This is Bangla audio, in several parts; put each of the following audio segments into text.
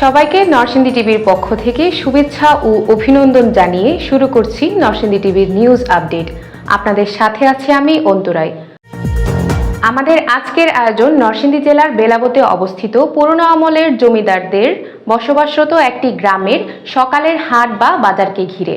সবাইকে নরসিংদী টিভির পক্ষ থেকে শুভেচ্ছা ও অভিনন্দন জানিয়ে শুরু করছি নরসিংদী টিভির নিউজ আপডেট। আপনাদের সাথে আছি আমি অন্তরায় আমাদের আজকের আয়োজন নরসিংদী জেলার বেলাবতে অবস্থিত পুরনো আমলের জমিদারদের বসবাসরত একটি গ্রামের সকালের হাট বা বাজারকে ঘিরে।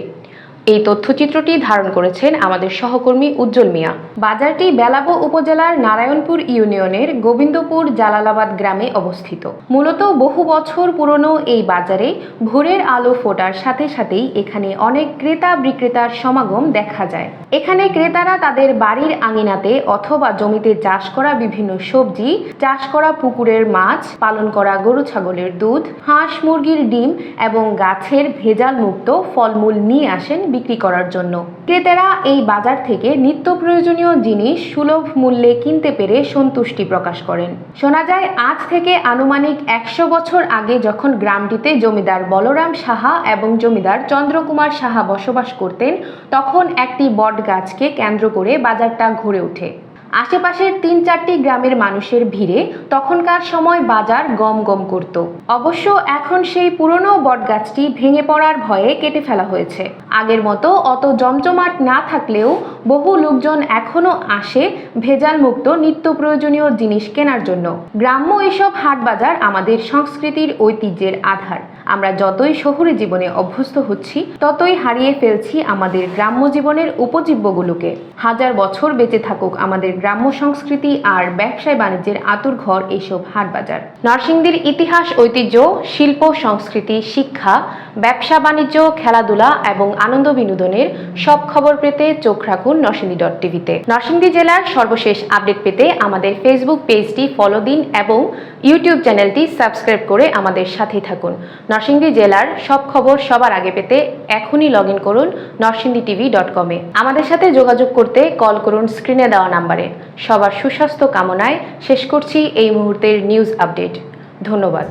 এই তথ্যচিত্রটি ধারণ করেছেন আমাদের সহকর্মী উজ্জ্বল মিয়া। বাজারটি বেলাবো উপজেলার নারায়ণপুর ইউনিয়নের গোবিন্দপুর জালালাবাদ গ্রামে অবস্থিত। মূলত বহু বছর পুরনো এই বাজারে ভোরের আলো ফোটার সাথে সাথেই এখানে অনেক ক্রেতা বিক্রেতার সমাগম দেখা যায়। এখানে ক্রেতারা তাদের বাড়ির আঙিনাতে অথবা জমিতে চাষ করা বিভিন্ন সবজি, চাষ করা পুকুরের মাছ, পালন করা গরু ছাগলের দুধ, হাঁস মুরগির ডিম এবং গাছের ভেজাল মুক্ত ফলমূল নিয়ে আসেন বিক্রি করার জন্য। ক্রেতারা এই বাজার থেকে নিত্য প্রয়োজনীয় জিনিস সুলভ মূল্যে কিনতে পেরে সন্তুষ্টি প্রকাশ করেন। শোনা যায়, আজ থেকে আনুমানিক একশো বছর আগে যখন গ্রামটিতে জমিদার বলরাম সাহা এবং জমিদার চন্দ্রকুমার সাহা বসবাস করতেন, তখন একটি বট গাছকে কেন্দ্র করে বাজারটা ঘুরে ওঠে। আশেপাশের তিন চারটি গ্রামের মানুষের ভিড়ে তখনকার সময় বাজার গম গম করত। অবশ্য এখন সেই পুরনো বটগাছটি ভেঙে পড়ার ভয়ে কেটে ফেলা হয়েছে। আগের মতো অত জমজমাট না থাকলেও বহু লোকজন এখনও আসে ভেজাল মুক্ত নিত্য প্রয়োজনীয় জিনিস কেনার জন্য। গ্রাম্য এসব হাট বাজার আমাদের সংস্কৃতির ঐতিহ্যের আধার। আমরা যতই শহুরে জীবনে অভ্যস্ত হচ্ছি, ততই হারিয়ে ফেলছি আমাদের গ্রাম্য জীবনের উপজীব্যগুলোকে। হাজার বছর বেঁচে থাকুক আমাদের গ্রাম্য সংস্কৃতি আর ব্যবসায় বাণিজ্যের আতুর ঘর এইসব হাট বাজার নরসিংদীর ইতিহাস, ঐতিহ্য, শিল্প, সংস্কৃতি, শিক্ষা, ব্যবসা, বাণিজ্য, খেলাধুলা এবং আনন্দ বিনোদনের সব খবর পেতে চোখ রাখুন নরসিংদী ডট টিভিতে। নরসিংদী জেলার সর্বশেষ আপডেট পেতে আমাদের ফেসবুক পেজটি ফলো দিন এবং ইউটিউব চ্যানেলটি সাবস্ক্রাইব করে আমাদের সাথে থাকুন। নরসিংদী জেলার সব খবর সবার আগে পেতে এখনই লগ ইন করুন নরসিংদী টিভি ডট কমে আমাদের সাথে যোগাযোগ করতে কল করুন স্ক্রিনে দেওয়া নাম্বারে সবার সুস্বাস্থ্য কামনায় শেষ করছি এই মুহূর্তের নিউজ আপডেট ধন্যবাদ।